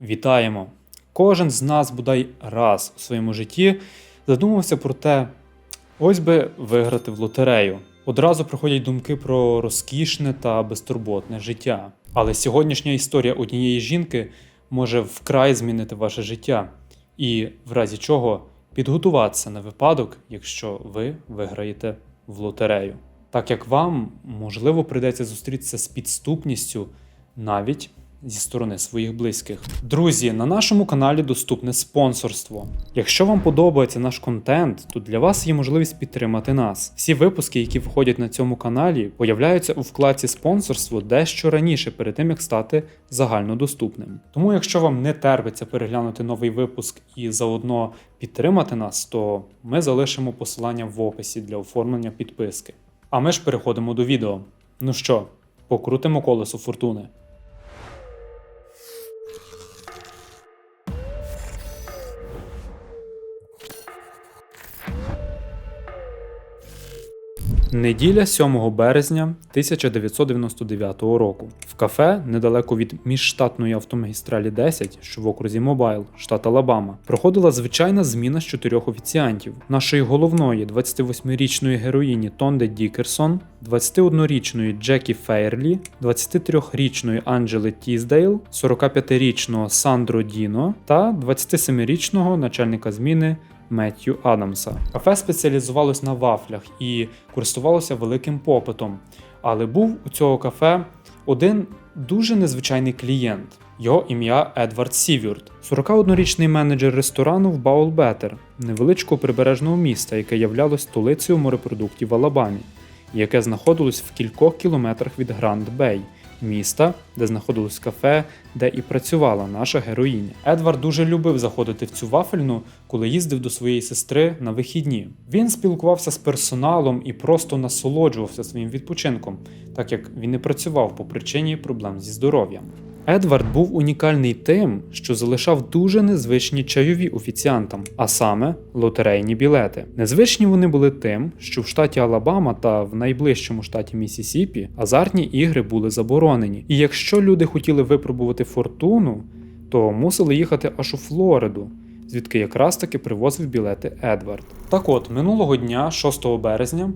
Вітаємо! Кожен з нас бодай раз у своєму житті задумався про те, ось би виграти в лотерею. Одразу приходять думки про розкішне та безтурботне життя. Але сьогоднішня історія однієї жінки може вкрай змінити ваше життя, і в разі чого підготуватися на випадок, якщо ви виграєте в лотерею. Так як вам можливо прийдеться зустрітися з підступністю навіть зі сторони своїх близьких. Друзі, на нашому каналі доступне спонсорство. Якщо вам подобається наш контент, то для вас є можливість підтримати нас. Всі випуски, які виходять на цьому каналі, появляються у вкладці спонсорство дещо раніше, перед тим як стати загальнодоступним. Тому, якщо вам не терпиться переглянути новий випуск і заодно підтримати нас, то ми залишимо посилання в описі для оформлення підписки. А ми ж переходимо до відео. Ну що, покрутимо колесо фортуни. Неділя 7 березня 1999 року. В кафе недалеко від міжштатної автомагістралі 10, що в окрузі Мобайл, штат Алабама, проходила звичайна зміна з чотирьох офіціантів: нашої головної 28-річної героїні Тонде Дікерсон, 21-річної Джекі Фейрлі, 23-річної Анджели Тіздейл, 45-річного Сандро Діно та 27-річного начальника зміни Меттью Адамса. Кафе спеціалізувалось на вафлях і користувалося великим попитом. Але був у цього кафе один дуже незвичайний клієнт. Його ім'я Едвард Сівюрд, 41-річний менеджер ресторану в Баулбетер, невеличкого прибережного міста, яке являлось столицею морепродуктів в Алабамі, яке знаходилось в кількох кілометрах від Гранд Бей, міста, де знаходилось кафе, де і працювала наша героїня. Едвард дуже любив заходити в цю вафельну, коли їздив до своєї сестри на вихідні. Він спілкувався з персоналом і просто насолоджувався своїм відпочинком, так як він не працював по причині проблем зі здоров'ям. Едвард був унікальний тим, що залишав дуже незвичні чайові офіціантам, а саме лотерейні білети. Незвичні вони були тим, що в штаті Алабама та в найближчому штаті Місісіпі азартні ігри були заборонені. І якщо люди хотіли випробувати фортуну, то мусили їхати аж у Флориду. Звідки якраз таки привозив білети Едвард. Так от, минулого дня, 6 березня,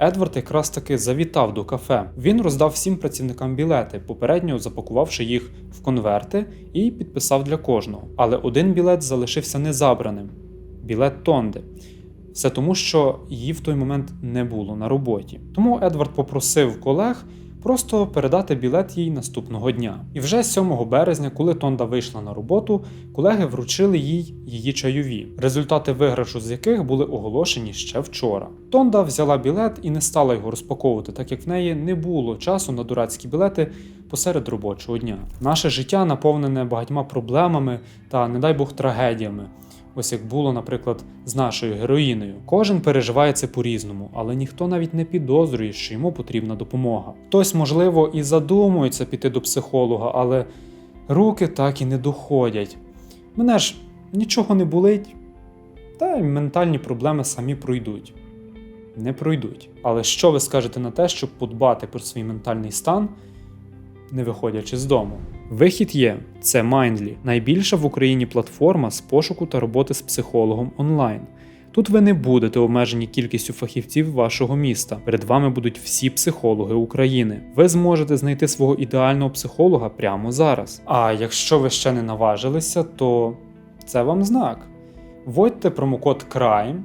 Едвард якраз таки завітав до кафе. Він роздав всім працівникам білети, попередньо запакувавши їх в конверти і підписав для кожного. Але один білет залишився незабраним білет Тонди. Все тому, що її в той момент не було на роботі. Тому Едвард попросив колег просто передати білет їй наступного дня. І вже 7 березня, коли Тонда вийшла на роботу, колеги вручили їй її чайові, результати виграшу з яких були оголошені ще вчора. Тонда взяла білет і не стала його розпаковувати, так як в неї не було часу на дурацькі білети посеред робочого дня. Наше життя наповнене багатьма проблемами та, не дай Бог, трагедіями. Ось як було, наприклад, з нашою героїною. Кожен переживає це по-різному, але ніхто навіть не підозрює, що йому потрібна допомога. Хтось, можливо, і задумується піти до психолога, але руки так і не доходять. Мене ж нічого не болить, та й ментальні проблеми самі пройдуть. Не пройдуть. Але що ви скажете на те, щоб подбати про свій ментальний стан, не виходячи з дому? Вихід є це Mindly, найбільша в Україні платформа з пошуку та роботи з психологом онлайн. Тут ви не будете обмежені кількістю фахівців вашого міста. Перед вами будуть всі психологи України. Ви зможете знайти свого ідеального психолога прямо зараз. А якщо ви ще не наважилися, то це вам знак. Вводьте промокод CRIME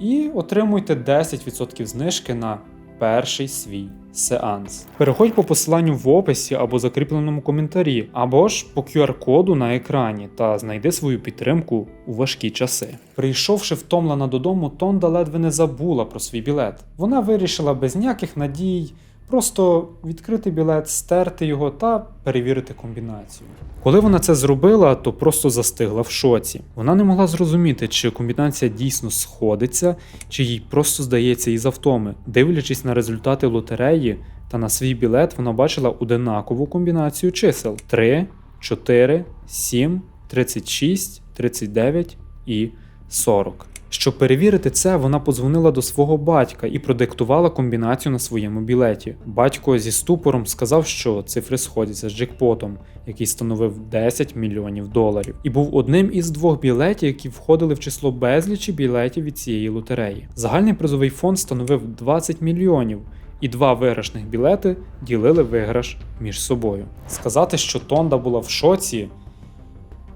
і отримуйте 10% знижки на перший свій сеанс. Переходь по посиланню в описі або закріпленому коментарі, або ж по QR-коду на екрані та знайди свою підтримку у важкі часи. Прийшовши втомлена додому, Тонда ледве не забула про свій білет. Вона вирішила без ніяких надій. Просто відкрити білет, стерти його та перевірити комбінацію. Коли вона це зробила, то просто застигла в шоці. Вона не могла зрозуміти, чи комбінація дійсно сходиться, чи їй просто здається із автоми. Дивлячись на результати лотереї та на свій білет, вона бачила одинакову комбінацію чисел: 3, 4, 7, 36, 39 і 40. Щоб перевірити це, вона подзвонила до свого батька і продиктувала комбінацію на своєму білеті. Батько зі ступором сказав, що цифри сходяться з джекпотом, який становив 10 мільйонів доларів, і був одним із двох білетів, які входили в число безлічі білетів від цієї лотереї. Загальний призовий фонд становив 20 мільйонів. І два виграшних білети ділили виграш між собою. Сказати, що Тонда була в шоці,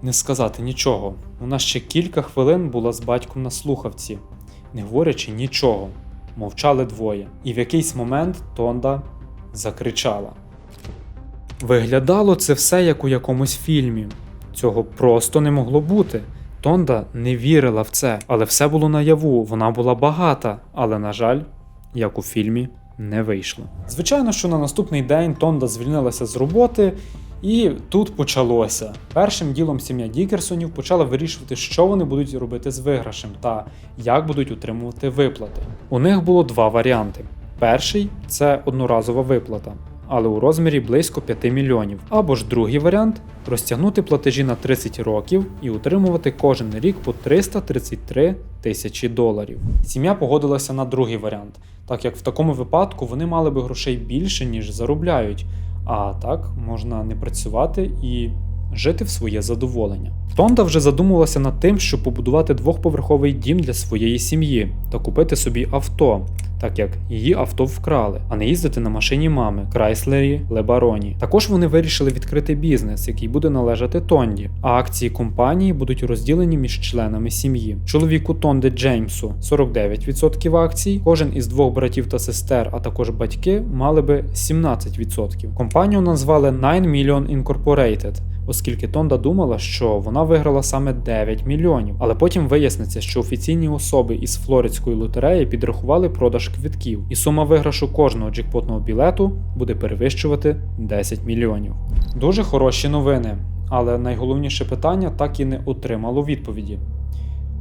не сказати нічого. Вона ще кілька хвилин була з батьком на слухавці, не говорячи нічого. Мовчали двоє. І в якийсь момент Тонда закричала. Виглядало це все як у якомусь фільмі. Цього просто не могло бути. Тонда не вірила в це, але все було наяву. Вона була багата, але, на жаль, як у фільмі, не вийшло. Звичайно, що на наступний день Тонда звільнилася з роботи, і тут почалося. Першим ділом сім'я Дікерсонів почала вирішувати, що вони будуть робити з виграшем та як будуть утримувати виплати. У них було два варіанти: перший це одноразова виплата. Але у розмірі близько 5 мільйонів. Або ж другий варіант розтягнути платежі на 30 років і утримувати кожен рік по 333 тисячі доларів. Сім'я погодилася на другий варіант, так як в такому випадку вони мали би грошей більше, ніж заробляють, а так можна не працювати і жити в своє задоволення. Тонда вже задумувалася над тим, щоб побудувати двохповерховий дім для своєї сім'ї та купити собі авто. Так як її авто вкрали, а не їздити на машині мами Крайслері Лебароні. Також вони вирішили відкрити бізнес, який буде належати Тонді, а акції компанії будуть розділені між членами сім'ї. Чоловіку Тонди Джеймсу 49% акцій, кожен із двох братів та сестер, а також батьки, мали би 17%. Компанію назвали 9 Million Incorporated, оскільки Тонда думала, що вона виграла саме 9 мільйонів. Але потім виясниться, що офіційні особи із Флоридської лотереї підрахували продаж квитків, і сума виграшу кожного джекпотного білету буде перевищувати 10 мільйонів. Дуже хороші новини, але найголовніше питання так і не отримало відповіді.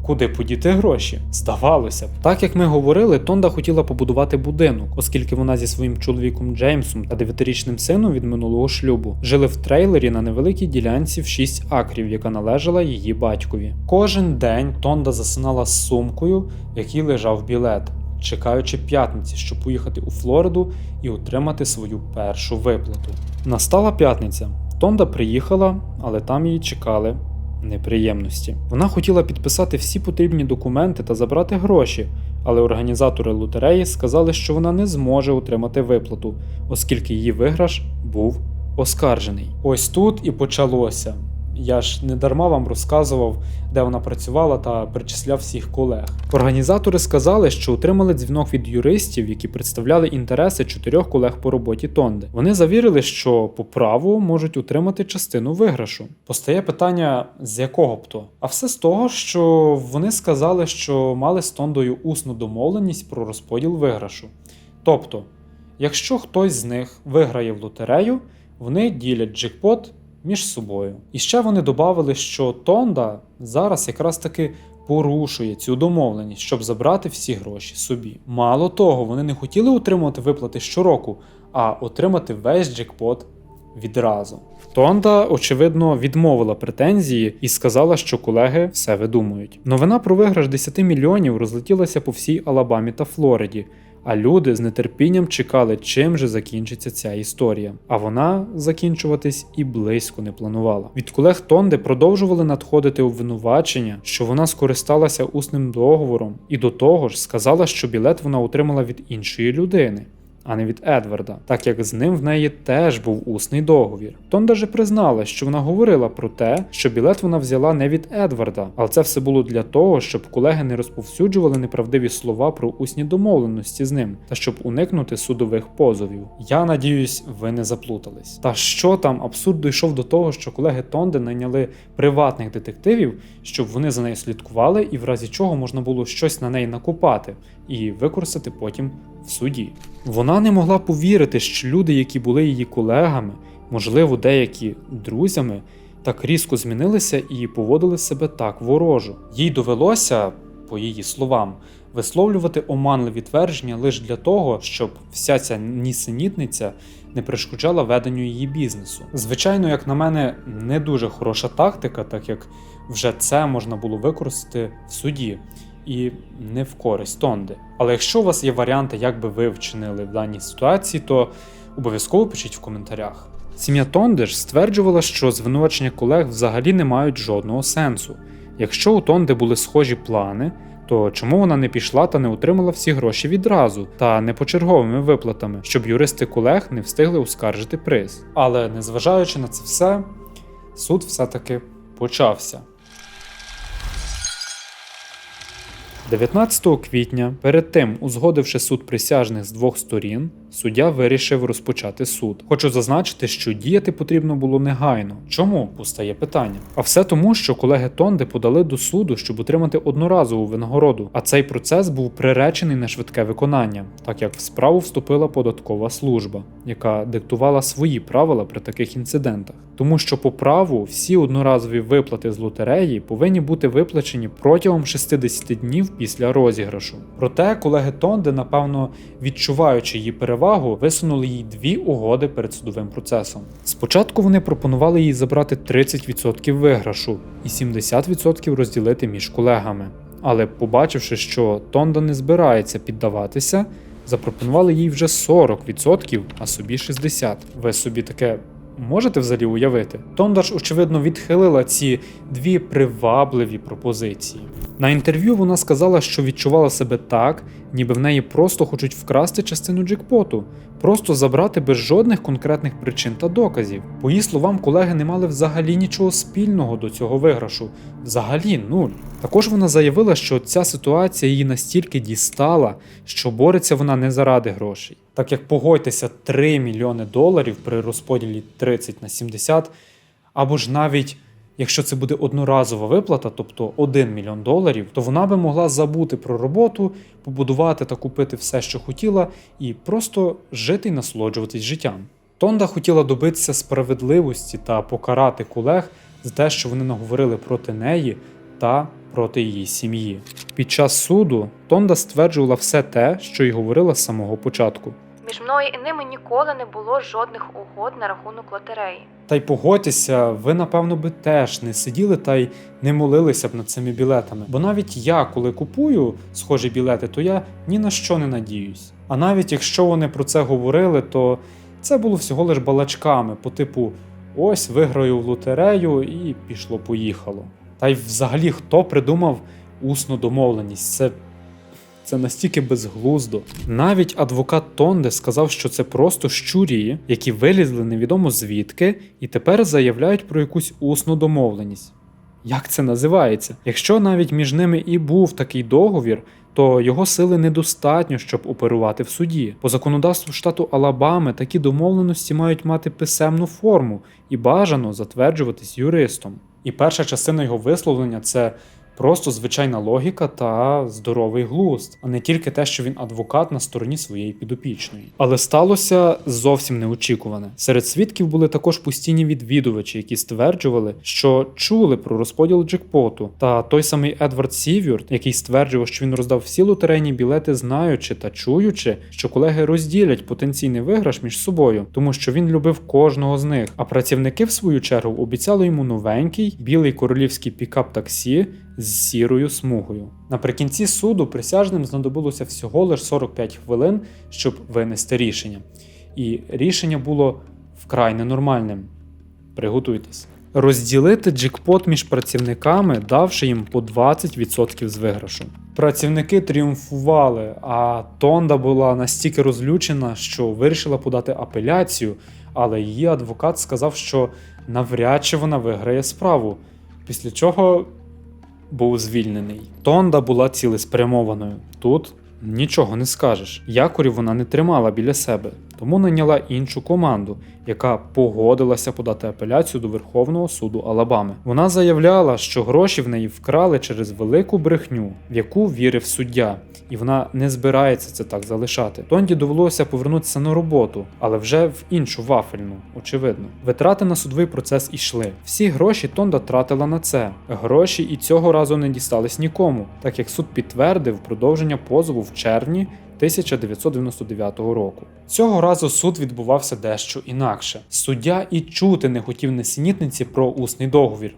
Куди подіти гроші? Здавалося б. Так як ми говорили, Тонда хотіла побудувати будинок, оскільки вона зі своїм чоловіком Джеймсом та дев'ятирічним сином від минулого шлюбу жили в трейлері на невеликій ділянці в 6 акрів, яка належала її батькові. Кожен день Тонда засинала з сумкою, в якій лежав білет, чекаючи п'ятниці, щоб поїхати у Флориду і отримати свою першу виплату. Настала п'ятниця. Тонда приїхала, але там її чекали неприємності. Вона хотіла підписати всі потрібні документи та забрати гроші, але організатори лотереї сказали, що вона не зможе отримати виплату, оскільки її виграш був оскаржений. Ось тут і почалося. Я ж не дарма вам розказував, де вона працювала та причисляв всіх колег. Організатори сказали, що отримали дзвінок від юристів, які представляли інтереси чотирьох колег по роботі Тонди. Вони завірили, що по праву можуть отримати частину виграшу. Постає питання, з якого б то? А все з того, що вони сказали, що мали з Тондою усну домовленість про розподіл виграшу. Тобто, якщо хтось з них виграє в лотерею, вони ділять джекпот між собою. І ще вони додали, що Тонда зараз якраз таки порушує цю домовленість, щоб забрати всі гроші собі. Мало того, вони не хотіли отримувати виплати щороку, а отримати весь джекпот відразу. Тонда, очевидно, відмовила претензії і сказала, що колеги все видумують. Новина про виграш 10 мільйонів розлетілася по всій Алабамі та Флориді. А люди з нетерпінням чекали, чим же закінчиться ця історія. А вона закінчуватись і близько не планувала. Від колег Тонди продовжували надходити обвинувачення, що вона скористалася усним договором, і до того ж сказала, що білет вона отримала від іншої людини. А не від Едварда, так як з ним в неї теж був усний договір. Тонда же признала, що вона говорила про те, що білет вона взяла не від Едварда, але це все було для того, щоб колеги не розповсюджували неправдиві слова про усні домовленості з ним та щоб уникнути судових позовів. Я надіюсь, ви не заплутались. Та що там абсурд дійшов до того, що колеги Тонди найняли приватних детективів, щоб вони за нею слідкували, і в разі чого можна було щось на неї накопати і використати потім в суді. Вона не могла повірити, що люди, які були її колегами, можливо, деякі друзями, так різко змінилися і поводили себе так ворожо. Їй довелося, по її словам, висловлювати оманливі твердження лише для того, щоб вся ця нісенітниця не перешкоджала веденню її бізнесу. Звичайно, як на мене, не дуже хороша тактика, так як вже це можна було використати в суді. І не в користь Тонди. Але якщо у вас є варіанти, як би ви вчинили в даній ситуації, то обов'язково пишіть в коментарях. Сім'я Тонди ж стверджувала, що звинувачення колег взагалі не мають жодного сенсу. Якщо у Тонди були схожі плани, то чому вона не пішла та не отримала всі гроші відразу та не почерговими виплатами, щоб юристи колег не встигли оскаржити приз? Але незважаючи на це все, суд все-таки почався. 19 квітня, перед тим, узгодивши суд присяжних з двох сторін, суддя вирішив розпочати суд. Хочу зазначити, що діяти потрібно було негайно. Чому постає питання? А все тому, що колеги Тонди подали до суду, щоб отримати одноразову винагороду. А цей процес був приречений на швидке виконання, так як в справу вступила податкова служба, яка диктувала свої правила при таких інцидентах. Тому що по праву всі одноразові виплати з лотереї повинні бути виплачені протягом 60 днів після розіграшу. Проте колеги Тонди, напевно, відчуваючи її перевагу, висунули їй дві угоди перед судовим процесом. Спочатку вони пропонували їй забрати 30% виграшу і 70% розділити між колегами. Але побачивши, що Тонда не збирається піддаватися, запропонували їй вже 40%, а собі 60%. Ви собі таке можете взагалі уявити? Тондаш, очевидно, відхилила ці дві привабливі пропозиції. На інтерв'ю вона сказала, що відчувала себе так, ніби в неї просто хочуть вкрасти частину джекпоту, просто забрати без жодних конкретних причин та доказів. По її словам, колеги не мали взагалі нічого спільного до цього виграшу. Взагалі нуль. Також вона заявила, що ця ситуація її настільки дістала, що бореться вона не заради грошей. Так як погодьтеся 3 мільйони доларів при розподілі 30 на 70, або ж навіть якщо це буде одноразова виплата, тобто 1 мільйон доларів, то вона би могла забути про роботу, побудувати та купити все, що хотіла, і просто жити і насолоджуватись життям. Тонда хотіла добитися справедливості та покарати колег за те, що вони наговорили проти неї та проти її сім'ї. Під час суду Тонда стверджувала все те, що й говорила з самого початку. Між мною і ними ніколи не було жодних угод на рахунок лотереї. Та й погодьтеся, ви напевно би теж не сиділи та й не молилися б над цими білетами. Бо навіть я, коли купую схожі білети, то я ні на що не надіюсь. А навіть якщо вони про це говорили, то це було всього лиш балачками, по типу ось виграю в лотерею і пішло-поїхало. Та й взагалі хто придумав усну домовленість? Це це настільки безглуздо. Навіть адвокат Тонде сказав, що це просто щурі, які вилізли невідомо звідки, і тепер заявляють про якусь усну домовленість. Як це називається? Якщо навіть між ними і був такий договір, то його сили недостатньо, щоб оперувати в суді. По законодавству штату Алабами такі домовленості мають мати писемну форму і бажано затверджуватись юристом. І перша частина його висловлення це просто звичайна логіка та здоровий глузд, а не тільки те, що він адвокат на стороні своєї підопічної. Але сталося зовсім неочікуване. Серед свідків були також постійні відвідувачі, які стверджували, що чули про розподіл джекпоту, та той самий Едвард Сівюрт, який стверджував, що він роздав всі лотерейні білети, знаючи та чуючи, що колеги розділять потенційний виграш між собою, тому що він любив кожного з них. А працівники, в свою чергу, обіцяли йому новенький білий королівський пікап таксі з сірою смугою. Наприкінці суду присяжним знадобилося всього лише 45 хвилин, щоб винести рішення. І рішення було вкрай ненормальним. Приготуйтесь. Розділити джекпот між працівниками, давши їм по 20% з виграшу. Працівники тріумфували, а Тонда була настільки розлючена, що вирішила подати апеляцію, але її адвокат сказав, що навряд чи вона виграє справу. Після чого був звільнений. Тонда була цілеспрямованою. Тут нічого не скажеш. Якорів вона не тримала біля себе, тому найняла іншу команду, яка погодилася подати апеляцію до Верховного суду Алабами. Вона заявляла, що гроші в неї вкрали через велику брехню, в яку вірив суддя, і вона не збирається це так залишати. Тонді довелося повернутися на роботу, але вже в іншу вафельну, очевидно. Витрати на судовий процес ішли. Всі гроші Тонда тратила на це. Гроші і цього разу не дістались нікому, так як суд підтвердив продовження позову в червні 1999 року. Цього разу суд відбувався дещо інакше. Суддя і чути не хотів несенітниці про усний договір.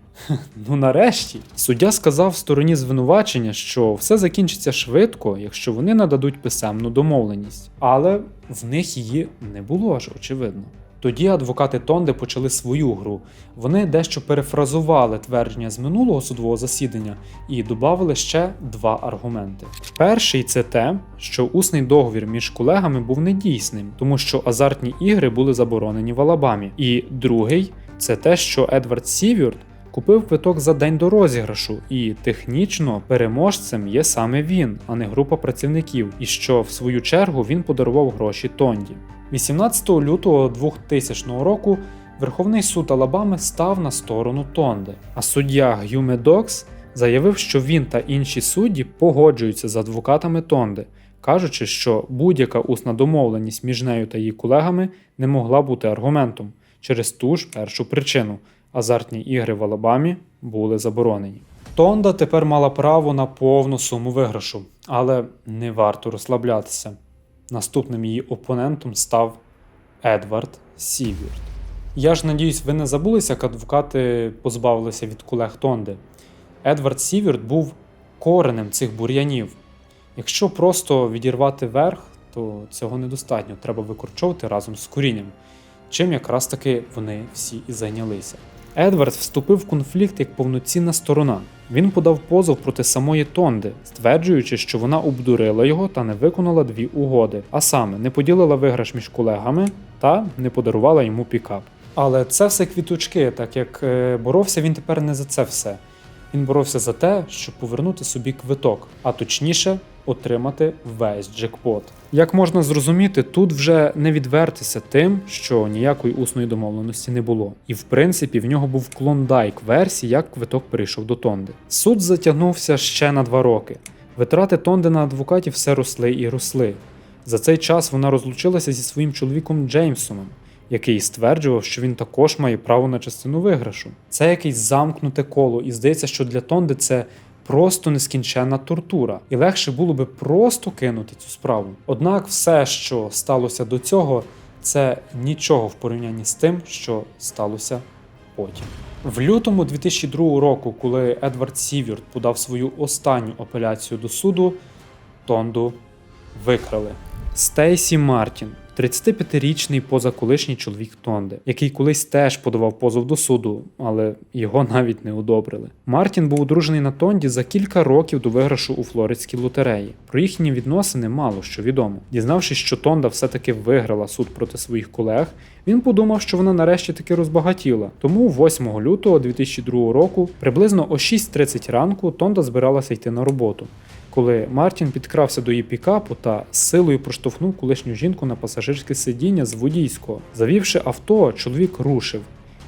Ну нарешті, суддя сказав стороні звинувачення, що все закінчиться швидко, якщо вони нададуть писемну домовленість, але в них її не було ж, очевидно. Тоді адвокати Тонде почали свою гру. Вони дещо перефразували твердження з минулого судового засідання і додали ще два аргументи. Перший це те, що усний договір між колегами був недійсним, тому що азартні ігри були заборонені в Алабамі. І другий це те, що Едвард Сівюрд купив квиток за день до розіграшу, і технічно переможцем є саме він, а не група працівників, і що в свою чергу він подарував гроші Тонді. 18 лютого 2000 року Верховний суд Алабами став на сторону Тонди, а суддя Гюме Докс заявив, що він та інші судді погоджуються з адвокатами Тонди, кажучи, що будь-яка усна домовленість між нею та її колегами не могла бути аргументом через ту ж першу причину азартні ігри в Алабамі були заборонені. Тонда тепер мала право на повну суму виграшу, але не варто розслаблятися. Наступним її опонентом став Едвард Сівірд. Я ж надіюсь, ви не забулися, як адвокати позбавилися від колег Тонди. Едвард Сівірд був коренем цих бур'янів. Якщо просто відірвати верх, то цього недостатньо, треба викорчовувати разом з корінням, чим якраз таки вони всі і зайнялися. Едвард вступив в конфлікт як повноцінна сторона. Він подав позов проти самої Тонди, стверджуючи, що вона обдурила його та не виконала дві угоди, а саме не поділила виграш між колегами та не подарувала йому пікап. Але це все квіточки, так як е, боровся він тепер не за це все. Він боровся за те, щоб повернути собі квиток, а точніше отримати весь джекпот. Як можна зрозуміти, тут вже не відвертися тим, що ніякої усної домовленості не було. І в принципі в нього був клондайк версії, як квиток перейшов до Тонди. Суд затягнувся ще на два роки. Витрати Тонди на адвокатів все росли і росли. За цей час вона розлучилася зі своїм чоловіком Джеймсоном, який стверджував, що він також має право на частину виграшу. Це якесь замкнуте коло, і здається, що для Тонди це просто нескінченна тортура, і легше було би просто кинути цю справу. Однак все, що сталося до цього, це нічого в порівнянні з тим, що сталося потім. В лютому 2002 року, коли Едвард Сівірд подав свою останню апеляцію до суду, Тонду викрали. Стейсі Мартін, 35-річний позаколишній чоловік Тонди, який колись теж подавав позов до суду, але його навіть не одобрили. Мартін був одружений на Тонді за кілька років до виграшу у флоридській лотереї. Про їхні відносини мало що відомо. Дізнавшись, що Тонда все-таки виграла суд проти своїх колег, він подумав, що вона нарешті таки розбагатіла. Тому 8 лютого 2002 року, приблизно о 6.30 ранку, Тонда збиралася йти на роботу коли Мартін підкрався до її пікапу та з силою проштовхнув колишню жінку на пасажирське сидіння з водійського. Завівши авто, чоловік рушив.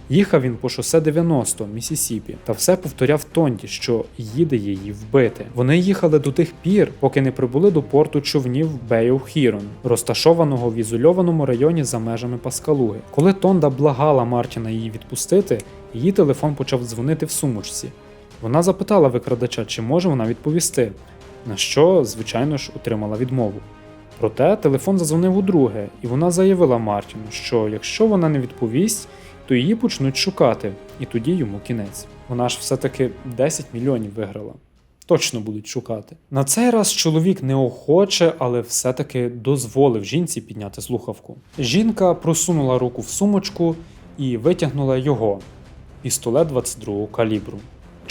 Їхав він по шосе 90 Місісіпі та все повторяв Тонді, що їде її вбити. Вони їхали до тих пір, поки не прибули до порту човнів Бейл Хірон, розташованого в ізольованому районі за межами Паскалуги. Коли Тонда благала Мартіна її відпустити, її телефон почав дзвонити в сумочці. Вона запитала викрадача, чи може вона відповісти на що, звичайно ж, отримала відмову. Проте телефон задзвонив удруге, і вона заявила Мартіну, що якщо вона не відповість, то її почнуть шукати, і тоді йому кінець. Вона ж все-таки 10 мільйонів виграла. Точно будуть шукати. На цей раз чоловік неохоче, але все-таки дозволив жінці підняти слухавку. Жінка просунула руку в сумочку і витягнула його пістолет 22 калібру.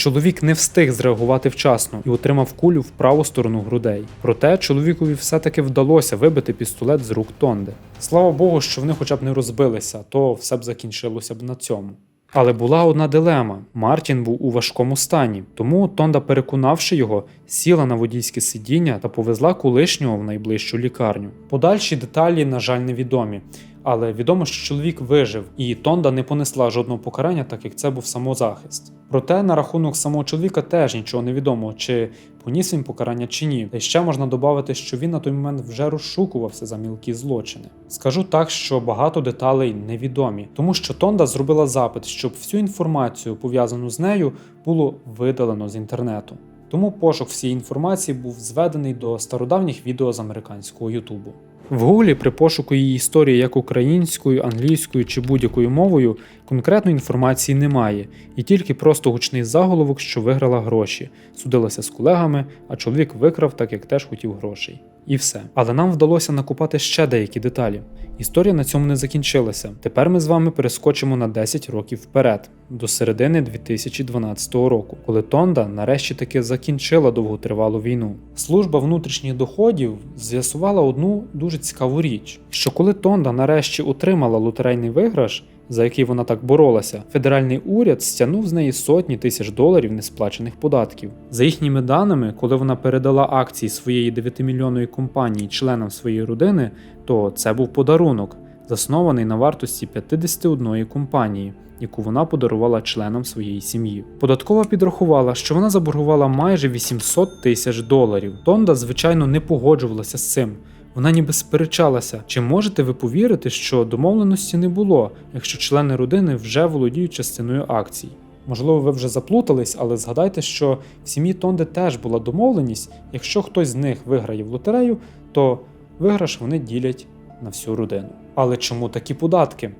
Чоловік не встиг зреагувати вчасно і отримав кулю в праву сторону грудей. Проте чоловікові все-таки вдалося вибити пістолет з рук Тонди. Слава Богу, що вони хоча б не розбилися, то все б закінчилося б на цьому. Але була одна дилема: Мартін був у важкому стані, тому Тонда, переконавши його, сіла на водійське сидіння та повезла колишнього в найближчу лікарню. Подальші деталі, на жаль, невідомі. Але відомо, що чоловік вижив, і Тонда не понесла жодного покарання, так як це був самозахист. Проте на рахунок самого чоловіка теж нічого не відомо, чи поніс він покарання чи ні. Та ще можна додати, що він на той момент вже розшукувався за мілкі злочини. Скажу так, що багато деталей невідомі, тому що Тонда зробила запит, щоб всю інформацію пов'язану з нею було видалено з інтернету. тому пошук всієї інформації був зведений до стародавніх відео з американського Ютубу. В Гуглі при пошуку її історії як українською, англійською чи будь-якою мовою конкретної інформації немає, і тільки просто гучний заголовок, що виграла гроші, судилася з колегами, а чоловік викрав, так як теж хотів грошей. І все. Але нам вдалося накопати ще деякі деталі. Історія на цьому не закінчилася. Тепер ми з вами перескочимо на 10 років вперед, до середини 2012 року, коли Тонда нарешті таки закінчила довготривалу війну. Служба внутрішніх доходів з'ясувала одну дуже цікаву річ: що коли Тонда нарешті отримала лотерейний виграш, за який вона так боролася, федеральний уряд стягнув з неї сотні тисяч доларів несплачених податків. За їхніми даними, коли вона передала акції своєї 9-мільйонної компанії членам своєї родини, то це був подарунок, заснований на вартості 51 компанії. Яку вона подарувала членам своєї сім'ї. Податкова підрахувала, що вона заборгувала майже 800 тисяч доларів. Тонда, звичайно, не погоджувалася з цим. Вона ніби сперечалася, чи можете ви повірити, що домовленості не було, якщо члени родини вже володіють частиною акцій. Можливо, ви вже заплутались, але згадайте, що в сім'ї Тонди теж була домовленість, якщо хтось з них виграє в лотерею, то виграш вони ділять на всю родину. Але чому такі податки?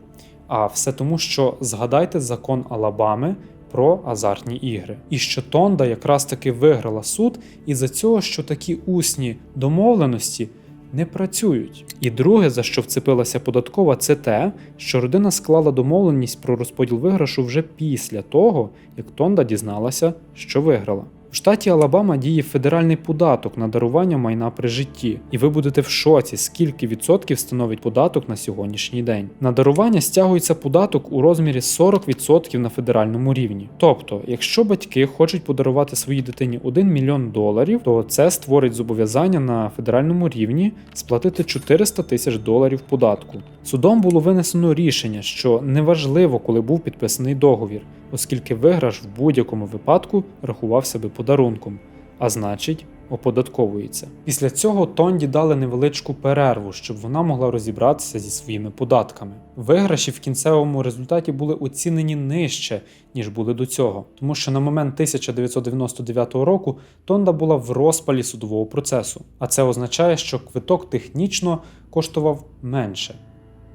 А все тому, що згадайте закон Алабами про азартні ігри, і що Тонда якраз таки виграла суд із-за цього, що такі усні домовленості не працюють. І друге, за що вцепилася податкова, це те, що родина склала домовленість про розподіл виграшу вже після того, як Тонда дізналася, що виграла. В штаті Алабама діє федеральний податок на дарування майна при житті, і ви будете в шоці, скільки відсотків становить податок на сьогоднішній день. На дарування стягується податок у розмірі 40% на федеральному рівні. Тобто, якщо батьки хочуть подарувати своїй дитині 1 мільйон доларів, то це створить зобов'язання на федеральному рівні сплатити 400 тисяч доларів податку. Судом було винесено рішення, що неважливо, коли був підписаний договір, оскільки виграш в будь-якому випадку рахувався би подарунком, а значить, оподатковується. Після цього Тонді дали невеличку перерву, щоб вона могла розібратися зі своїми податками. Виграші в кінцевому результаті були оцінені нижче, ніж були до цього, тому що на момент 1999 року Тонда була в розпалі судового процесу, а це означає, що квиток технічно коштував менше.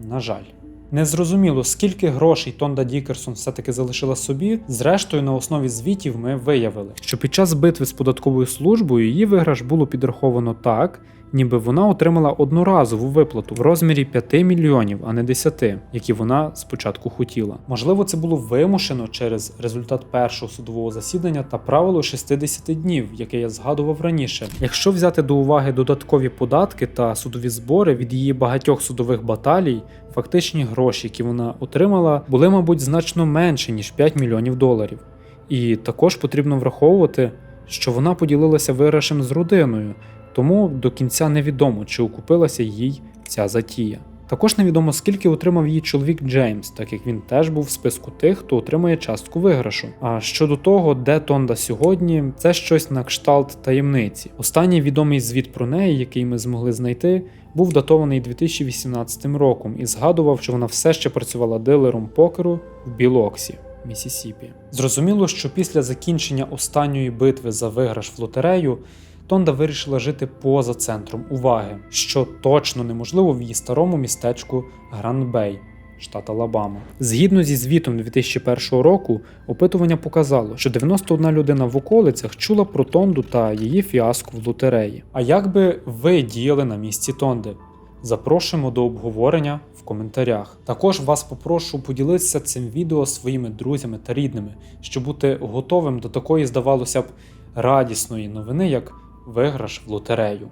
На жаль. Незрозуміло, скільки грошей Тонда Дікерсон все-таки залишила собі. Зрештою, на основі звітів ми виявили, що під час битви з податковою службою її виграш було підраховано так, ніби вона отримала одноразову виплату в розмірі 5 мільйонів, а не 10, які вона спочатку хотіла. Можливо, це було вимушено через результат першого судового засідання та правило 60 днів, яке я згадував раніше. Якщо взяти до уваги додаткові податки та судові збори від її багатьох судових баталій, фактичні гроші, які вона отримала, були, мабуть, значно менше ніж 5 мільйонів доларів. І також потрібно враховувати, що вона поділилася виграшем з родиною, тому до кінця невідомо, чи окупилася їй ця затія. Також невідомо, скільки отримав її чоловік Джеймс, так як він теж був в списку тих, хто отримує частку виграшу. А щодо того, де Тонда сьогодні, це щось на кшталт таємниці. Останній відомий звіт про неї, який ми змогли знайти, був датований 2018 роком і згадував, що вона все ще працювала дилером покеру в Білоксі. Місісіпі. Зрозуміло, що після закінчення останньої битви за виграш в лотерею Тонда вирішила жити поза центром уваги, що точно неможливо в її старому містечку Гранд-Бей, штат Алабама. Згідно зі звітом 2001 року, опитування показало, що 91 людина в околицях чула про Тонду та її фіаско в лотереї. А як би ви діяли на місці Тонди? Запрошуємо до обговорення в коментарях. Також вас попрошу поділитися цим відео своїми друзями та рідними, щоб бути готовим до такої, здавалося б, радісної новини, як виграш в лотерею.